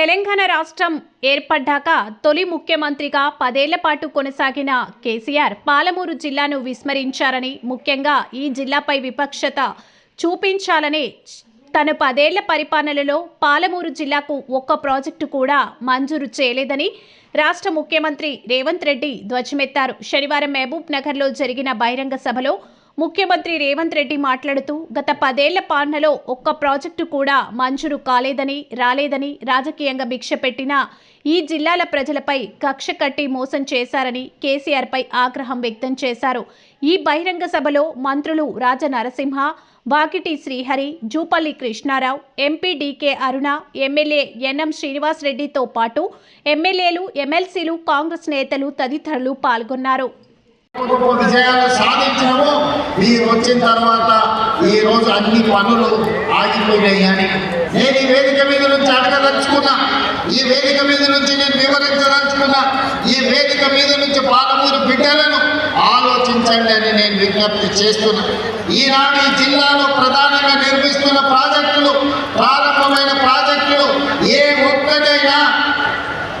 తెలంగాణ రాష్ట్రం ఏర్పడ్డాక తొలి ముఖ్యమంత్రిగా పదేళ్ళ పాటు కొనసాగిన కేసీఆర్ పాలమూరు జిల్లాను విస్మరించారని ముఖ్యంగా ఈ జిల్లాపై విపక్షత చూపించాలని తన పదేళ్ళ పరిపాలనలో పాలమూరు జిల్లాకు ఒక్క ప్రాజెక్టు కూడా మంజూరు చేయలేదని రాష్ట్ర ముఖ్యమంత్రి రేవంత్ రెడ్డి ధ్వజమెత్తారు. శనివారం మహబూబ్ నగర్లో జరిగిన బహిరంగ సభలో ముఖ్యమంత్రి రేవంత్ రెడ్డి మాట్లాడుతూ గత పదేళ్ళ పాలనలో ఒక్క ప్రాజెక్టు కూడా మంజూరు కాలేదని రాలేదని రాజకీయంగా భిక్ష పెట్టిన ఈ జిల్లాల ప్రజలపై కక్ష కట్టి మోసం చేశారని కేసీఆర్పై ఆగ్రహం వ్యక్తం చేశారు. ఈ బహిరంగ సభలో మంత్రులు Raja Narasimha Vakiti Srihari Jupally Krishnarao MP DK Aruna MLA NM Srinivas రెడ్డితో పాటు ఎమ్మెల్యేలు ఎమ్మెల్సీలు కాంగ్రెస్ నేతలు తదితరులు పాల్గొన్నారు. విజయాలు సాధించినము మీరు వచ్చిన తర్వాత ఈ రోజు అన్ని పనులు ఆగిపోయినాయి అని. నేను ఈ వేదిక మీద నుంచి అడగదలుచుకున్నా. ఈ వేదిక మీద నుంచి నేను వివరించదలుచుకున్నా. ఈ వేదిక మీద నుంచి పాలమూరు బిడ్డలను ఆలోచించండి అని నేను విజ్ఞప్తి చేస్తున్నా. ఈనాడు ఈ జిల్లాలో ప్రధానంగా నిర్మిస్తున్న ప్రాజెక్టులు ప్రారంభమైన ప్రాజెక్టులు ఏ ఒక్కటైనా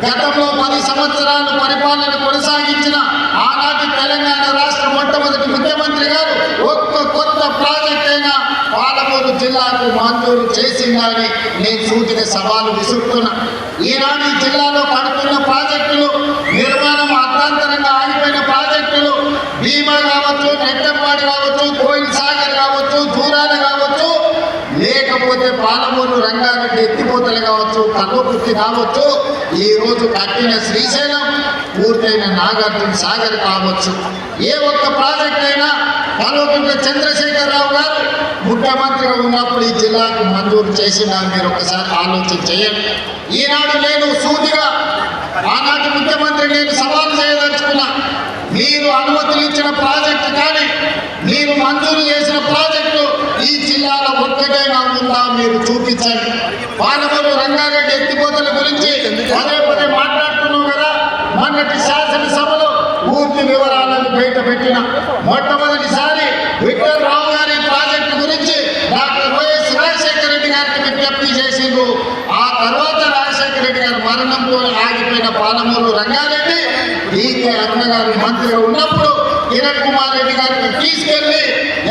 గతంలో పది సంవత్సరాలు పరిపాలన కొనసాగి ఆనాటి తెలంగాణ రాష్ట్ర మొట్టమొదటి ముఖ్యమంత్రి గారు ఒక్క కొత్త ప్రాజెక్ట్ అయినా పాలమూరు జిల్లాకు మంజూరు చేసిందని నేను సూచన సవాలు విసురుతున్నా. ఈనాడు ఈ జిల్లాలో కడుతున్న ప్రాజెక్టులు నిర్మాణం అర్థాంతరంగా ఆగిపోయిన ప్రాజెక్టులు భీమా కావచ్చు నెట్టంపాడి కావచ్చు కోయిల్ సాగర్ కావచ్చు దూరాలు కావచ్చు లేకపోతే పాలమూరు రంగారెడ్డి ఎత్తిపోతలు కావచ్చు కల్వకుర్తి కావచ్చు ఈ రోజు కట్టిన శ్రీశైలం పూర్తయిన నాగార్జున సాగర్ కావచ్చు. ఏ ఒక్క ప్రాజెక్ట్ అయినా కల్వకుంట్ల చంద్రశేఖరరావు గారు ముఖ్యమంత్రిగా ఉన్నప్పుడు ఈ జిల్లాకు మంజూరు చేసిన మీరు ఒకసారి ఆలోచన చేయండి. ఈనాడు నేను సూటిగా ఆనాటి ముఖ్యమంత్రి నేను సవాల్ చేయదలుచుకున్నా మీరు అనుమతులు ఇచ్చిన ప్రాజెక్టు కానీ మీరు మంజూరు చేసిన ప్రాజెక్టు ఈ జిల్లాలో ఒక్కటైనా ఉందా మీరు చూపించండి. పాలమూరు రంగారెడ్డి ఎత్తిపోతల గురించి పదే పదే మాట్లాడుతున్నాం కదా. మొన్నటి శాసనసభలో పూర్తి వివరాలను బయట పెట్టిన మొట్టమొదటిసారి విక్టర్ రావు గారి ప్రాజెక్టు గురించి డాక్టర్ వైఎస్ రాజశేఖర రెడ్డి గారికి విజ్ఞప్తి చేసిండ్రు. ఆ తర్వాత రాజశేఖర రెడ్డి గారి మరణంతో ఆగిపోయిన పాలమూరు రంగారెడ్డి ఈకే అన్న గారు మంత్రిగా ఉన్నప్పుడు కిరణ్ కుమార్ రెడ్డి గారికి తీసుకెళ్ళి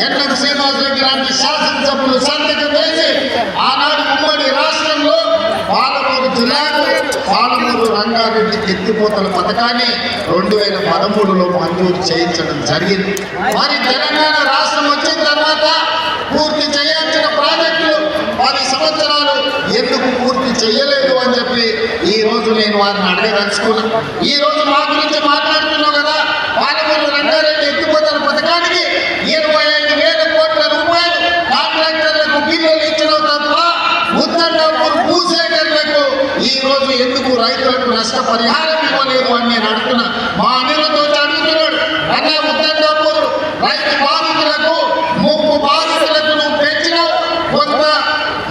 ఎన్ఎం శ్రీనివాస్ రెడ్డి లాంటి శాసనసభ్యులు సంతకం వేసి ఆనాడు ఉమ్మడి రాష్ట్రంలో పాలమూరు జిల్లాకు పాలమూరు రంగారెడ్డి ఎత్తిపోతల పథకాన్ని రెండు వేల పదమూడులో మంజూరు చేయించడం జరిగింది. మరి తెలంగాణ రాష్ట్రం వచ్చిన తర్వాత పూర్తి చేయాల్సిన ప్రాజెక్టులు పది సంవత్సరాలు ఎందుకు పూర్తి చేయలేదు అని చెప్పి ఈ రోజు నేను వారిని అడగదలుచుకున్నాను ఈ రోజు మా గురించి మాట్లాడుతున్నాను కదా పాలమూరు రంగారెడ్డి ఎత్తిపోతల పథకానికి ఇరవై ఐదు వేల కోట్ల రూపాయలు కాంట్రాక్టర్లకు బిల్లులు ఇచ్చిన తప్ప ఉత్తర్పూర్ భూసేకరణకు ఈ రోజు ఎందుకు రైతులకు నష్టపరిహారం ఇవ్వలేదు అని నేను అడుగుతున్నా. మా అనిలతో అడుగుతున్నాడు అన్న ఉత్తర్పూర్ రైతు బాధితులకు ముప్పు బాధితులకు నువ్వు పెంచినావు కొంత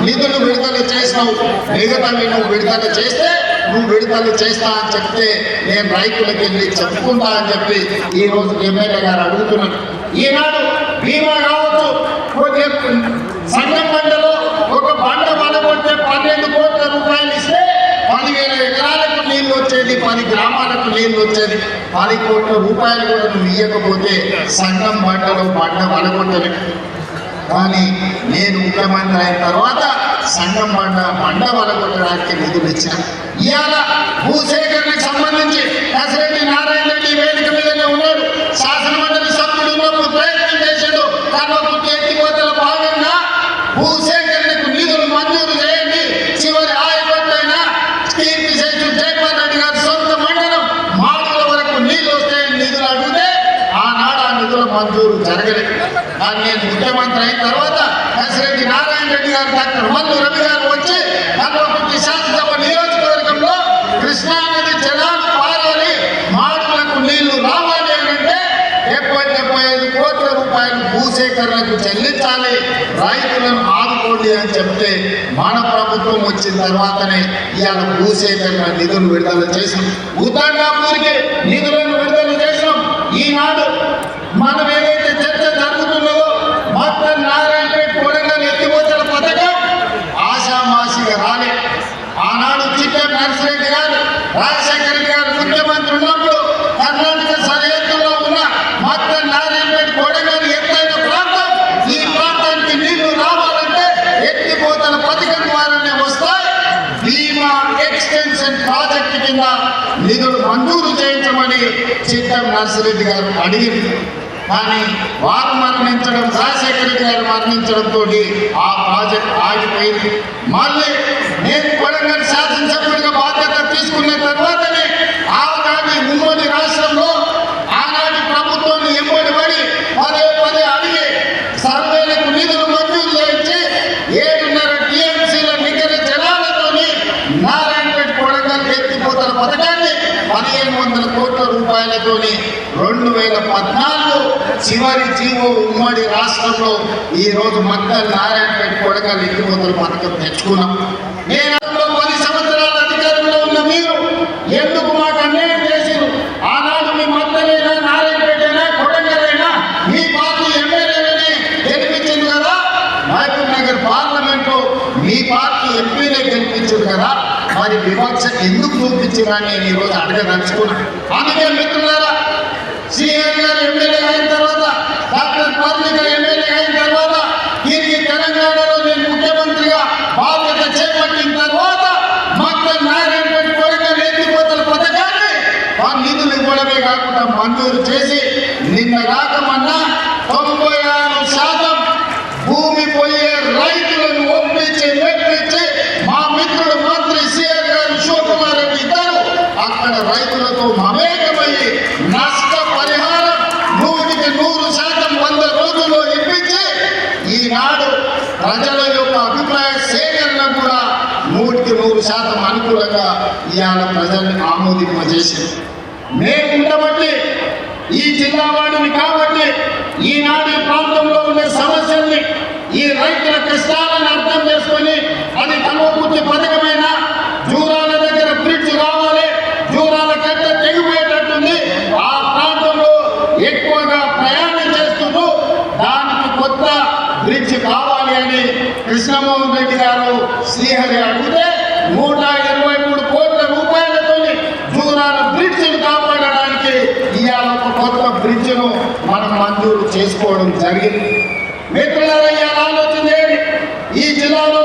నిధులు విడుదల చేసినావు. మిగతావి నువ్వు విడుదల చేస్తే నువ్వు విడుదల చేస్తా అని చెప్తే నేను రైతులకు వెళ్ళి చెప్పుకుంటా అని చెప్పి ఈరోజు ఎమ్మెల్యే గారు అడుగుతున్నాను ఈనాడు బీమా కావచ్చు సంఘం బండలో ఒక బండ బలపడితే పన్నెండు కోట్ల రూపాయలు ఇస్తే పదివేల ఎకరాలకు నీళ్ళు వచ్చేది పది గ్రామాలకు నీళ్ళు వచ్చేది. పది కోట్ల రూపాయలు కూడా నువ్వు ఇవ్వకపోతే సంఘం బండలో బండ బలగొట్టలే కానీ నేను ముఖ్యమంత్రి అయిన తర్వాత సంఘం బండ బండ వలగొట్టడానికి నిధులు ఇచ్చిన. ఇవాళ భూసేకరణకు సంబంధించి అసలు నారాయణ రెడ్డి వేదిక మీదనే ఉన్నాడు శాసన మండలి సభ్యుడు ఉన్నప్పుడు ప్రయత్నం చేశాడు కర్మపుట్టి ఎత్తిపోతల భాగంగా భూసేకరణకు నిధులు మంజూరు చేయండి చివరి ఆయకట్టైనా కీర్తి శేషు జగన్మోహన్ రెడ్డి గారి సొంత మండలం మాడుల వరకు నీళ్ళు వస్తాయని నిధులు అడిగితే ఆనాడు ఆ నిధుల మంజూరు జరగలేదు కానీ నేను ముఖ్యమంత్రి అయిన తర్వాత కసిరెడ్డి నారాయణ రెడ్డి గారు డాక్టర్ మల్లు రవి గారు వచ్చి కల్వకుర్తి శాసనసభ నియోజకవర్గంలో కృష్ణానది జలాలు పారాలి మాడులకు నీళ్ళు రావాలి అని అంటే డెబ్బై డెబ్బై ఐదు కోట్ల రూపాయలు భూసేకరణకు చెల్లించాలి. రాయితులను ఆదుకోండి అని చెప్తే మన ప్రభుత్వం వచ్చిన తర్వాతనే ఇవాళ భూసేకరణ నిధులు విడుదల చేసి భూతాండాపూరికే మంజూరు చేయించమని సీతం నర్సిరెడ్డి గారు అడిగింది. కానీ వారు మరణించడం రాజశేఖర్ గారు మరణించడంతో ఆ ప్రాజెక్ట్ ఆగిపోయింది. మళ్ళీ నేను కొడంగల్ శాసనసభ్యుడిగా బాధ్యత తీసుకునే తర్వాత రూపాయలతోని రెండు వేల పద్నాలుగు చివరి జీవో ఉమ్మడి రాష్ట్రంలో ఈ రోజు మక్కల్ నారాయణపేట కొడంగల్ ఎత్తిపోతల పథకం తెచ్చుకున్నాం. నేను పది సంవత్సరాల అధికారంలో ఉన్న మీరు ఎందుకు చూపించినా నేను ఈరోజు అడగదలుచుకున్నా అందుకే మిత్రులారా సిఎం గారు ఎమ్మెల్యే అయిన తర్వాత డాక్టర్ పర్ణిక ఎమ్మెల్యే అయిన తర్వాత తిరిగి తెలంగాణలో నేను ముఖ్యమంత్రిగా బాధ్యత చేపట్టిన తర్వాత మొత్తం నారాయణపేట కొడుకు ఎత్తిపోతల పథకాన్ని ఆ నిధులు ఇవ్వడమే కాకుండా మంజూరు చేసి నిన్న రాక ప్రజల యొక్క అభిప్రాయ సేకరణ కూడా నూటికి నూరు శాతం అనుకూలంగా ఇవాళ ప్రజల్ని ఆమోదింపజేసింది. మేము ఉండబట్టి ఈ జిల్లా వాడిని కాబట్టి ఈనాడు ప్రాంతంలో ఉండే సమస్యల్ని ఈ రైతుల కష్టాలను అర్థం చేసుకొని అది కల్వకుర్తి పథకమైన జూరాల దగ్గర బ్రిడ్జ్ రావాలి జూరాల కట్ట తెగిపోయేటట్టుంది. ఆ ప్రాంతంలో ఎక్కువగా ప్రయాణం చేస్తూ దానికి కొత్త బ్రిడ్జ్ కావాలి. అని కృష్ణమోహన్ రెడ్డి గారు శ్రీహరి అడిగితే నూట ఇరవై మూడు కోట్ల రూపాయలతో దూరాల బ్రిడ్జ్ను కాపాడడానికి ఇవాళ ఒక కొత్త బ్రిడ్జ్ను మనం మంజూరు చేసుకోవడం జరిగింది. మిత్రులారా ఆలోచన ఈ జిల్లాలో